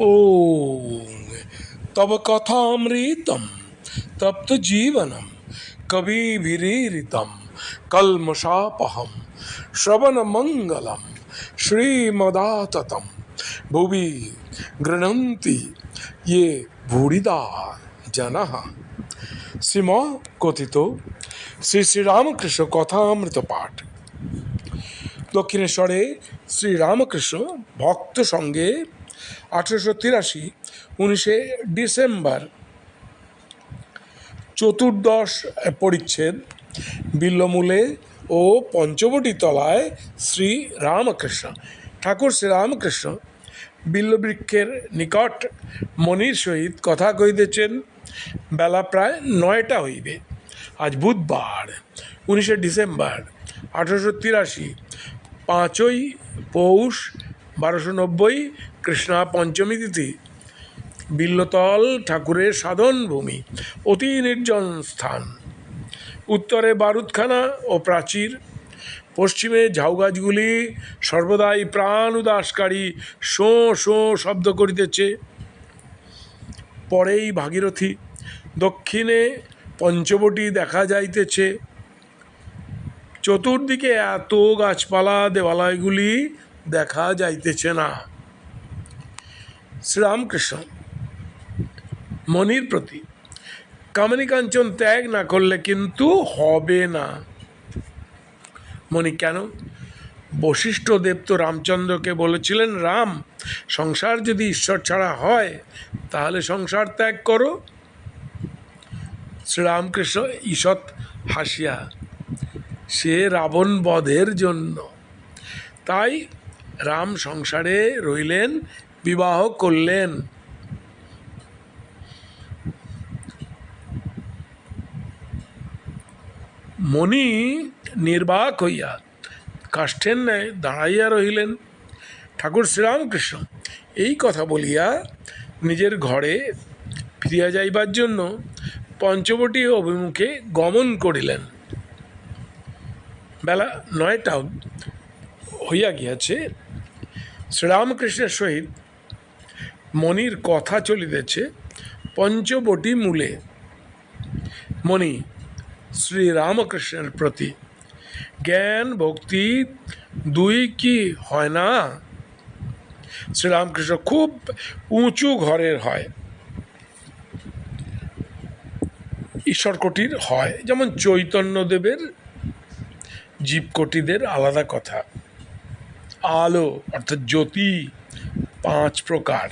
ॐ तव कथामृतं तप्तजीवनं कविभिरीरितं कल्मषापहं श्रवणमङ्गलं श्रीमदाततं भुवि गृह्णन्ति ये भूरिदा जनः শ্রীম কথিত শ্রী শ্রীরামকৃষ্ণ কথামৃত পাঠ দক্ষিণেশ্বরে শ্রীরামকৃষ্ণ ভক্ত সঙ্গে আঠেরোশো তিরাশি, উনিশে ডিসেম্বর। চতুর্দশ পরিচ্ছেদ, বিল্লমূলে ও পঞ্চবটি তলায় শ্রী রামকৃষ্ণ, ঠাকুর শ্রীরামকৃষ্ণ বিল্লবৃক্ষের নিকট মনির সহিত কথা কহিতেছেন। বেলা প্রায় নয়টা হইবে, আজ বুধবার, উনিশে ডিসেম্বর, আঠারোশো তিরাশি, পাঁচই পৌষ বারোশো নব্বই কৃষ্ণা পঞ্চমী তিথি। বিল্লতল ঠাকুরের সাধন ভূমি অতি নির্জন স্থান। উত্তরে বারুদখানা ও প্রাচীর। পশ্চিমে ঝাউগাছগুলি সর্বদাই প্রাণ উদাসকারী, শোঁ শোঁ শব্দ করিতেছে। পরেই ভাগীরথী, দক্ষিণে পঞ্চবটি দেখা যাইতেছে। চতুর্দিকে এত গাছপালা দেবালয়গুলি দেখা যাইতেছে না। শ্রীরামকৃষ্ণ মনির প্রতি কামিনী কাঞ্চন ত্যাগ না করলে কিন্তু হবে না। মণি কেন? বশিষ্ঠ দেব তো রামচন্দ্রকে বলেছিলেন, রাম, সংসার যদি ঈশ্বর ছাড়া হয়, তাহলে সংসার ত্যাগ করো। শ্রীরামকৃষ্ণ ঈষৎ হাসিয়া, সে রাবণ বধের জন্য। তাই রাম সংসারে রইলেন, বিবাহ করলেন। মণি নির্বাক হইয়া কাষ্ঠের ন্যায় দাঁড়াইয়া রহিলেন। ঠাকুর শ্রীরামকৃষ্ণ এই কথা বলিয়া নিজের ঘরে ফিরিয়া যাইবার জন্য পঞ্চবটী অভিমুখে গমন করিলেন। বেলা নয়টা হইয়া গিয়াছে। শ্রীরামকৃষ্ণের সহিত মণির কথা চলিতেছে পঞ্চবটি মূলে। মণি শ্রীরামকৃষ্ণের প্রতি, জ্ঞান, ভক্তি দুই কি হয় না? শ্রীরামকৃষ্ণ খুব উঁচু ঘরের হয়। ঈশ্বরকটির হয়। যেমন চৈতন্যদেবের, জীবকটিদের আলাদা কথা। আলো, অর্থাৎ জ্যোতি, পাঁচ প্রকার।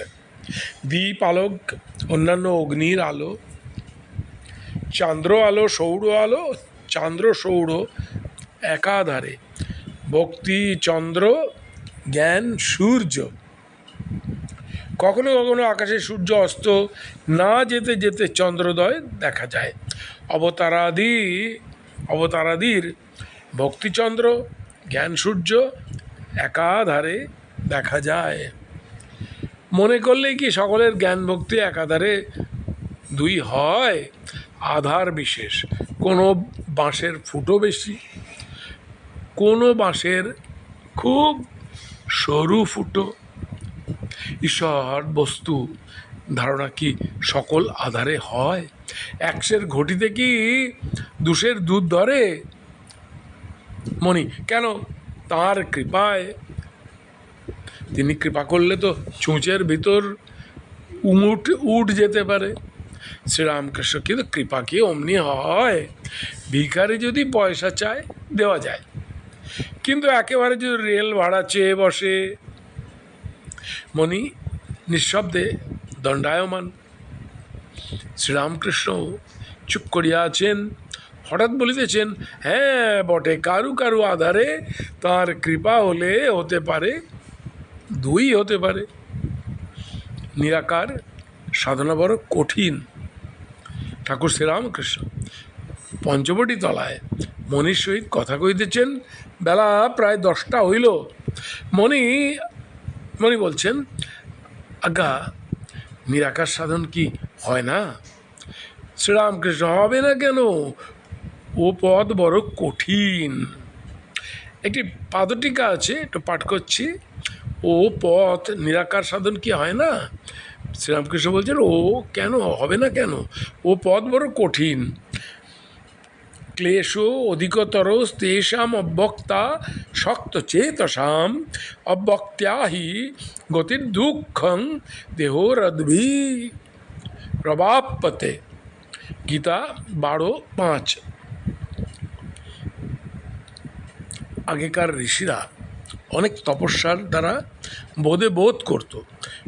দ্বীপ আলোক অন্যান্য অগ্নির আলো চান্দ্র আলো সৌর আলো চান্দ্র সৌর একাধারে। ভক্তি, চন্দ্র, জ্ঞান, সূর্য। কখনো কখনো আকাশে সূর্য অস্ত না যেতে যেতে চন্দ্রোদয় দেখা যায়। অবতারাদি, অবতারাদির ভক্তিচন্দ্র জ্ঞান সূর্য একাধারে দেখা যায়। মনে করলেই কি সকলের জ্ঞান ভক্তি একাধারে দুই হয়? আধার বিশেষ। কোনো বাঁশের ফুটো বেশি, কোনো বাঁশের খুব সরু ফুটো। ঈশ্বর বস্তু, ধারণা কি সকল আধারে হয়? একশের ঘটিতে কি দুশের দুধ ধরে? মনি কেন তার কৃপায়। তিনি কৃপা করলে তো চুঁচের ভিতর উমুট উঠ যেতে পারে। শ্রীরামকৃষ্ণ কিন্তু কৃপা কি অমনি হয়? ভিখারি যদি পয়সা চায়, দেওয়া যায়। কিন্তু একেবারে যদি রেল ভাড়া চেয়ে বসে মণি নিঃশব্দে দণ্ডায়মান। শ্রীরামকৃষ্ণ চুপ করিয়া আছেন। হঠাৎ বলিতেছেন হ্যাঁ বটে, কারু কারু আধারে তার কৃপা হলে হতে পারে, দুই হতে পারে। নিরাকার, সাধনা বড় কঠিন। ঠাকুর শ্রীরামকৃষ্ণ পঞ্চবটি তলায় মনির সহিত কথা কইতেছেন বেলা প্রায় দশটা হইল। মণি মণি বলছেন, আজ্ঞা, নিরাকার সাধন কি হয় না? শ্রীরামকৃষ্ণ হবে না কেন? ও পদ বড় কঠিন। একটি পাদটিকা আছে, একটু পাঠ করছি। ও পথ নিরাকার সাধন কি হয় না? শ্রীরামকৃষ্ণ বলছেন, ও কেন, হবে না কেন? ও পথ বড় কঠিন। ক্লেশ অধিকতর তেষাম অব্যক্তা শক্ত চেতসাম। অব্যক্ত্যা হি গতির দুঃখং দেহরদ্ভি প্রবাপতে গীতা বারো পাঁচ। আগেকার ঋষিরা অনেক তপস্যার দ্বারা বোধে বোধ করত।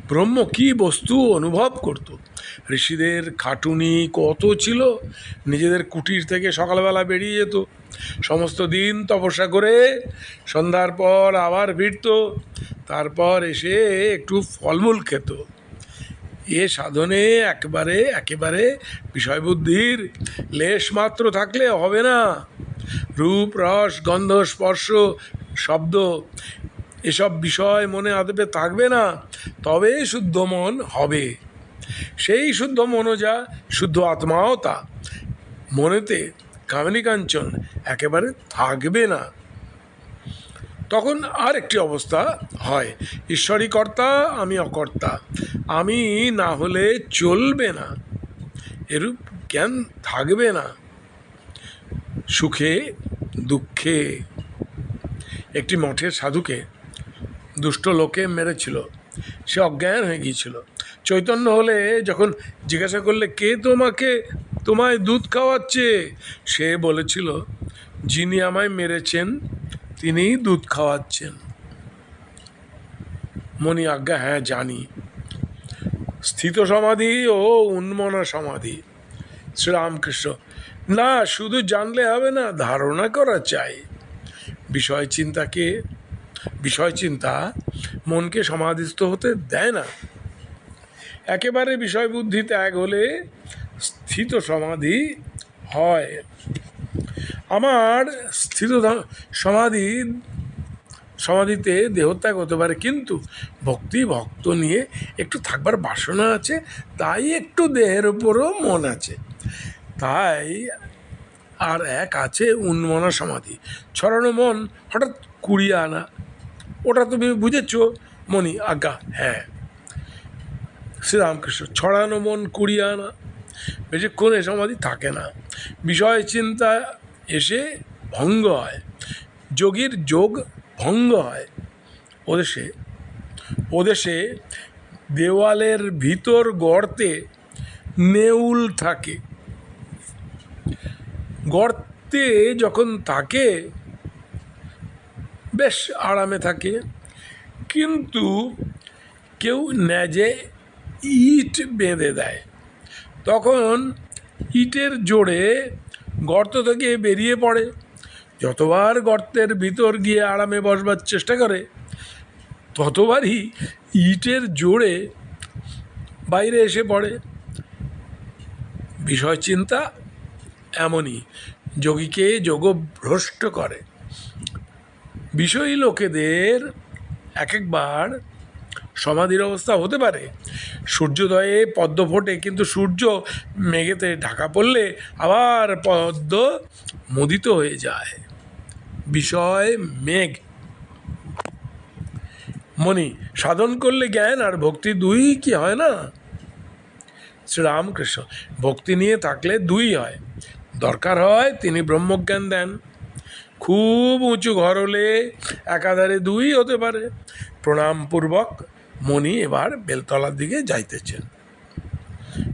ব্রহ্ম কী বস্তু অনুভব করত? ঋষিদের খাটুনি কত ছিল? নিজেদের কুটির থেকে সকালবেলা বেরিয়ে যেত। সমস্ত দিন তপস্যা করে সন্ধ্যার পর আবার ফিরত। তারপর এসে একটু ফলমূল খেত। এ সাধনে একবারে, একেবারে বিষয়বুদ্ধির লেশ মাত্র থাকলে হবে না। রূপ রস গন্ধ, স্পর্শ, শব্দ, এসব বিষয় মনে আদবে থাকবে না, তবে শুদ্ধ মন হবে। সেই শুদ্ধ মনোজা শুদ্ধ আত্মাও তা। মনেতে কামিনী কাঞ্চন একেবারে থাকবে না। তখন আর একটি অবস্থা হয়। ঈশ্বরই কর্তা, আমি অকর্তা। আমি না হলে চলবে না। এরূপ জ্ঞান থাকবে না। সুখে, দুঃখে। একটি মঠের সাধুকে দুষ্ট লোকে মেরেছিল। সে অজ্ঞান হয়ে গিয়েছিল। চৈতন্য হলে যখন জিজ্ঞাসা করলে, কে তোমাকে, তোমায় দুধ খাওয়াচ্ছে? সে বলেছিল, যিনি আমায় মেরেছেন, তিনিই দুধ খাওয়াচ্ছেন। মনি আজ্ঞা হ্যাঁ জানি। স্থিত সমাধি ও উন্মনা সমাধি। শ্রীরামকৃষ্ণ, না, শুধু জানলে হবে না, ধারণা করা চাই। বিষয় চিন্তাকে বিষয় চিন্তা মনকে সমাধিস্থ হতে দেয় না। একেবারে বিষয় বুদ্ধি ত্যাগ হলে স্থিত সমাধি হয়। আমার স্থিত সমাধি, সমাধিতে দেহত্যাগ হতে পারে, কিন্তু ভক্তি, ভক্ত নিয়ে একটু থাকবার বাসনা আছে, তাই একটু দেহের উপরও মন আছে। তাই আর এক আছে উন্মনা সমাধি। ছড়ানো মন হঠাৎ কুড়িয়ে আনা। ওটা তুমি বুঝেছ? মনি আজ্ঞা হ্যাঁ। শ্রীরামকৃষ্ণ, ছড়ানো মন কুড়িয়ে আনা। বেশিক্ষণ এ সমাধি থাকে না। বিষয় চিন্তা এসে ভঙ্গ হয়। যোগীর যোগ ভঙ্গ হয়। ওদেশে ওদেশে দেওয়ালের ভিতর গর্তে নেউল থাকে। গর্তে যখন থাকে, বেশ আরামে থাকে, কিন্তু কেউ ন্যাজে ইট বেঁধে দেয়। তখন ইটের জোরে গর্ত থেকে বেরিয়ে পড়ে। যতবার গর্তের ভিতর গিয়ে আরামে বসবার চেষ্টা করে, ততবারই ইটের জোরে বাইরে এসে পড়ে। বিষয় চিন্তা এমনই। যোগীকে যোগভ্রষ্ট করে। বিষয়ী লোকেদের এক একবার সমাধির অবস্থা হতে পারে। সূর্যোদয়ে পদ্ম ফোটে, কিন্তু সূর্য মেঘেতে ঢাকা পড়লে আবার পদ্ম মোদিত হয়ে যায়। বিষয় মেঘ। মনি সাধন করলে জ্ঞান আর ভক্তি দুই কি হয় না? শ্রীরামকৃষ্ণ, ভক্তি নিয়ে থাকলে দুই হয়। দরকার হয়, তিনি ব্রহ্মজ্ঞান দেন। খুব উঁচু ঘর হলে একাধারে দুই হতে পারে। প্রণামপূর্বক মণি এবার বেলতলার দিকে যাইতেছেন।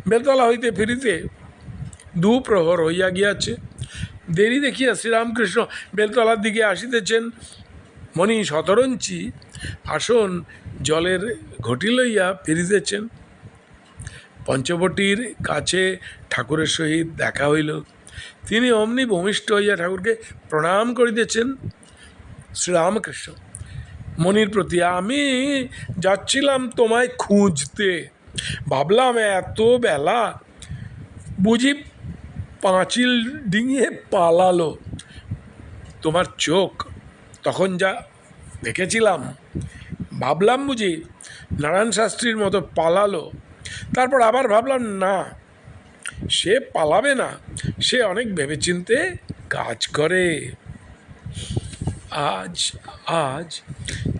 বেলতলা হইতে ফিরিতে দু প্রহর হইয়া গিয়াছে। দেরি দেখিয়া শ্রীরামকৃষ্ণ বেলতলার দিকে আসিতেছেন। মণি শতরঞ্চি আসন জলের ঘটি লইয়া ফিরিতেছেন। পঞ্চবটির কাছে ঠাকুরের সহিত দেখা হইল। তিনি অমনি ভূমিষ্ঠ হইয়া ঠাকুরকে প্রণাম করিতেছেন শ্রীরামকৃষ্ণ। মনির প্রতি, আমি যাচ্ছিলাম তোমায় খুঁজতে। ভাবলাম এত বেলা বুঝি পাঁচিল ডিঙিয়ে পালালো তোমার চোখ। তখন যা দেখেছিলাম, ভাবলাম বুঝি নারায়ণ শাস্ত্রীর মতো পালালো। তারপর আবার ভাবলাম, না সে পালাবে না। সে অনেক ভেবেচিন্তে কাজ করে। আজ আজ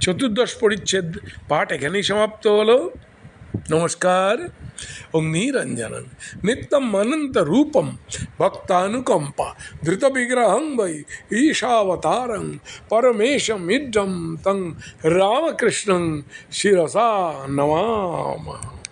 চতুর্দশ পরিচ্ছেদ পাঠ এখানেই সমাপ্ত হলো। নমস্কার। অগ্নিরঞ্জনন, নিত্যম অনন্ত রূপম, ভক্তানুকম্পা ধৃত বিগ্রহং বৈ ঈশাবতারং, পরমেশম ইডম তং রামকৃষ্ণং শিরসা নমামः।